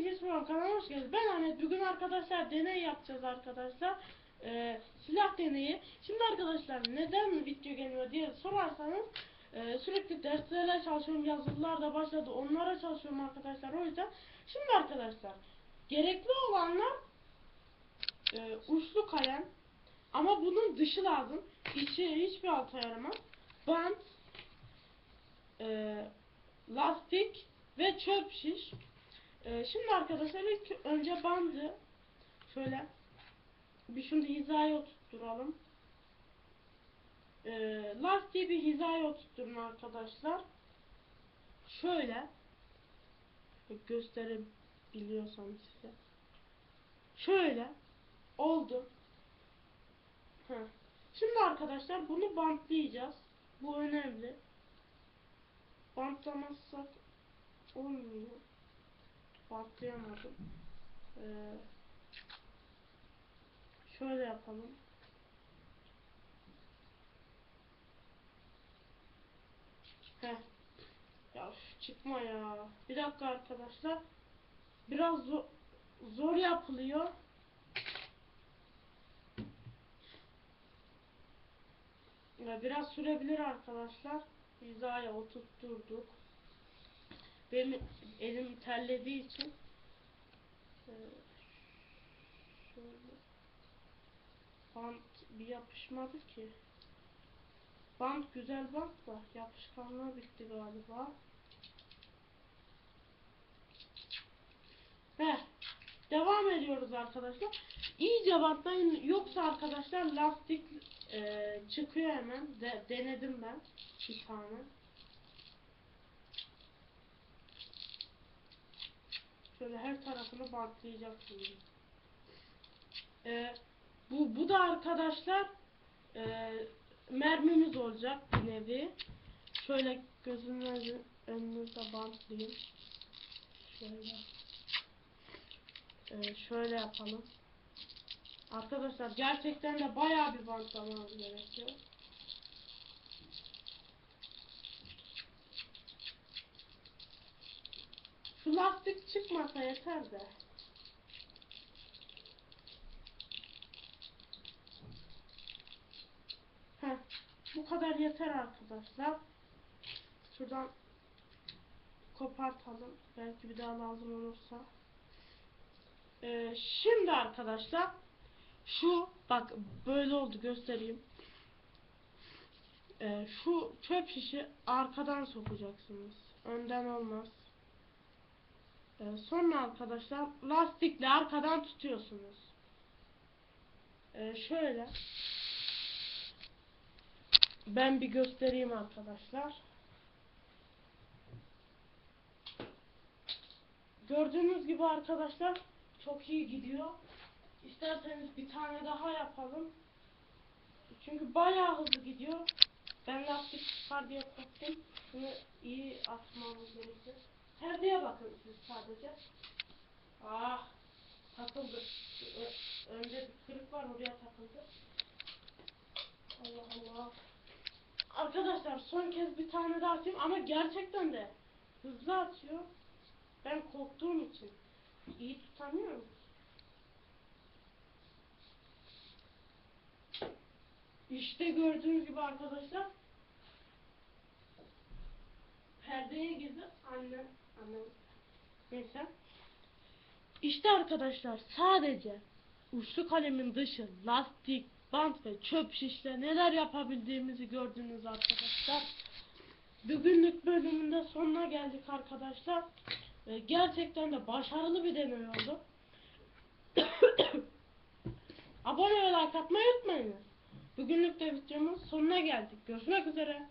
İngiliz Pro kanalına hoş geldiniz. Ben Ahmet. Bugün arkadaşlar deney yapacağız arkadaşlar. Ee, silah deneyi. Şimdi arkadaşlar neden video gelmiyor diye sorarsanız e, sürekli derslerle çalışıyorum. Yazılılar da başladı. Onlara çalışıyorum arkadaşlar. O yüzden şimdi arkadaşlar gerekli olanlar e, uçlu kalem ama bunun dışı lazım. İçi hiçbir alta yaramaz. Bant e, lastik ve çöp şiş. Ee, şimdi arkadaşlar ilk önce bandı şöyle bir şunu hizaya oturtturalım. Ee, lastiği bir hizaya oturtturun arkadaşlar. Şöyle gösterebiliyorsam size. Şöyle oldu. Heh. Şimdi arkadaşlar bunu bantlayacağız. Bu önemli. Bantlamazsak olmuyor. Bantlayamadım. Ee, şöyle yapalım. Heh. Ya çıkma ya. Bir dakika arkadaşlar. Biraz zor, zor yapılıyor. Ya biraz sürebilir arkadaşlar. Hizaya oturtturduk. Benim elim terlediği için e, şöyle bant bir yapışmadı ki. Bant güzel bant da yapışkanlığı bitti galiba. Heh. Devam ediyoruz arkadaşlar. İyice bantlayın yoksa arkadaşlar lastik e, çıkıyor hemen. De, denedim ben bir tane. Şöyle her tarafını bantlayacaksınız. Ee, bu, bu da arkadaşlar e, mermimiz olacak bir nevi. Şöyle gözünüzün önünüze bantlayayım. Şöyle. Ee, şöyle yapalım. Arkadaşlar gerçekten de bayağı bir bantlamamız gerekiyor. Şu lastik çıkmasa yeter de. Heh, bu kadar yeter arkadaşlar. Şuradan kopartalım. Belki bir daha lazım olursa. Ee, şimdi arkadaşlar şu bak böyle oldu göstereyim. Ee, şu çöp şişi arkadan sokacaksınız. Önden olmaz. Ee, sonra arkadaşlar lastikle arkadan tutuyorsunuz. Ee, şöyle. Ben bir göstereyim arkadaşlar. Gördüğünüz gibi arkadaşlar çok iyi gidiyor. İsterseniz bir tane daha yapalım. Çünkü bayağı hızlı gidiyor. Ben lastik çıkar diye korktum. Şunu iyi atmamız gerekiyor. Perdeye bakın siz sadece. Ah takıldı. Önde bir kırık var oraya takıldı. Allah Allah. Arkadaşlar son kez bir tane daha atayım ama gerçekten de hızlı atıyor. Ben korktuğum için iyi tutamıyorum. İşte gördüğünüz gibi arkadaşlar perdeye girdi annem neyse. İşte arkadaşlar sadece uçlu kalemin dışı lastik bant ve çöp şişle neler yapabildiğimizi gördünüz arkadaşlar. Bugünlük bölümünde sonuna geldik arkadaşlar. Ee, gerçekten de başarılı bir deney oldu. Abone ve like atmayı unutmayın. Bugünlük de videomun sonuna geldik. Görüşmek üzere